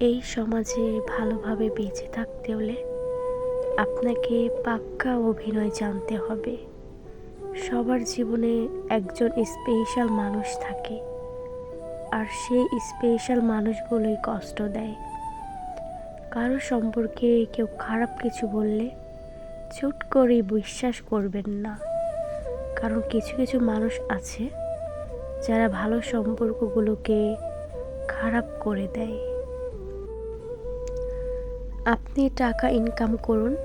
এই সমাজে ভালোভাবে বেঁচে থাকতে হলে আপনাকে পাক্কা অভিনয় জানতে হবে। সবার জীবনে একজন স্পেশাল মানুষ থাকে, আর সেই স্পেশাল মানুষগুলোই কষ্ট দেয়। কারও সম্পর্কে কেউ খারাপ কিছু বললে চুট করে বিশ্বাস করবেন না। কারণ কিছু কিছু মানুষ আছে, যারা ভালো সম্পর্কগুলোকে খারাপ করে দেয়। আপনি টাকা ইনকাম করুন,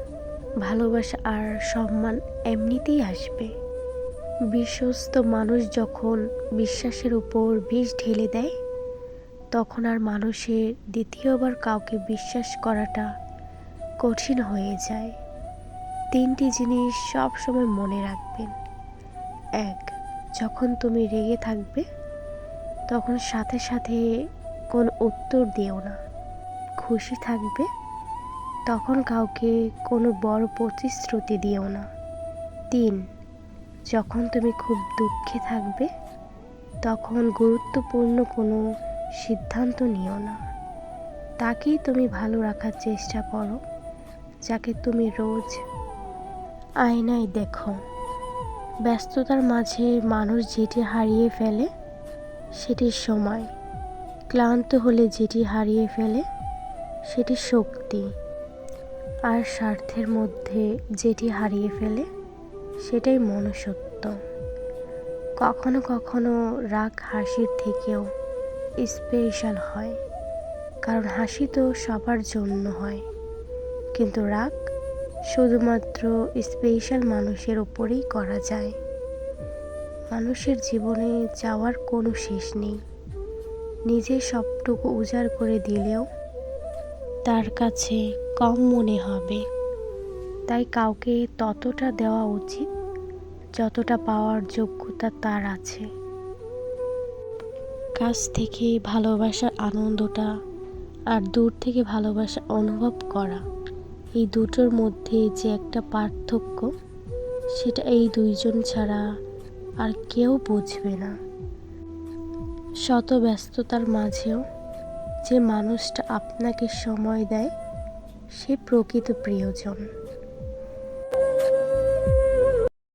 ভালোবাসা আর সম্মান এমনিতেই আসবে। বিশ্বস্ত মানুষ যখন বিশ্বাসের উপর বিষ ঢেলে দেয়, তখন আর মানুষের দ্বিতীয়বার কাউকে বিশ্বাস করাটা কঠিন হয়ে যায়। তিনটি জিনিস সব সময় মনে রাখবেন। এক, যখন তুমি রেগে থাকবে, তখন সাথে সাথে কোনো উত্তর দিও না। খুশি থাকবে তখন কাউকে কোনো বড় প্রতিশ্রুতি দিও না। তিন, যখন তুমি খুব দুঃখে থাকবে, তখন গুরুত্বপূর্ণ কোনো সিদ্ধান্ত নিও না। তাকেই তুমি ভালো রাখার চেষ্টা করো, যাকে তুমি রোজ আয়নায় দেখো। ব্যস্ততার মাঝে মানুষ যেটি হারিয়ে ফেলে, সেটি সময়। ক্লান্ত হলে যেটি হারিয়ে ফেলে, সেটি শক্তি। আর স্বার্থের মধ্যে যেটি হারিয়ে ফেলে, সেটাই মনুষ্যত্ব। কখনো কখনো রাগ হাসির থেকেও স্পেশাল হয়, কারণ হাসি তো সবার জন্য হয়। কিন্তু রাগ শুধুমাত্র স্পেশাল মানুষের ওপরেই করা যায়। মানুষের জীবনে যাওয়ার কোনো শেষ নেই। নিজে সবটুকু উজাড় করে দিলেও তার কাছে কম মনে হবে। তাই কাউকে ততটা দেওয়া উচিত যতটা পাওয়ার যোগ্যতা তার আছে। কাছ থেকে ভালোবাসার আনন্দটা আর দূর থেকে ভালোবাসা অনুভব করা এই দুটোর মধ্যে যে একটা পার্থক্য সেটা এই দুইজন ছাড়া আর কেউ বুঝবে না। শত ব্যস্ততার মাঝেও যে মানুষটা আপনাকে সময় দেয় সে প্রকৃত প্রিয়জন।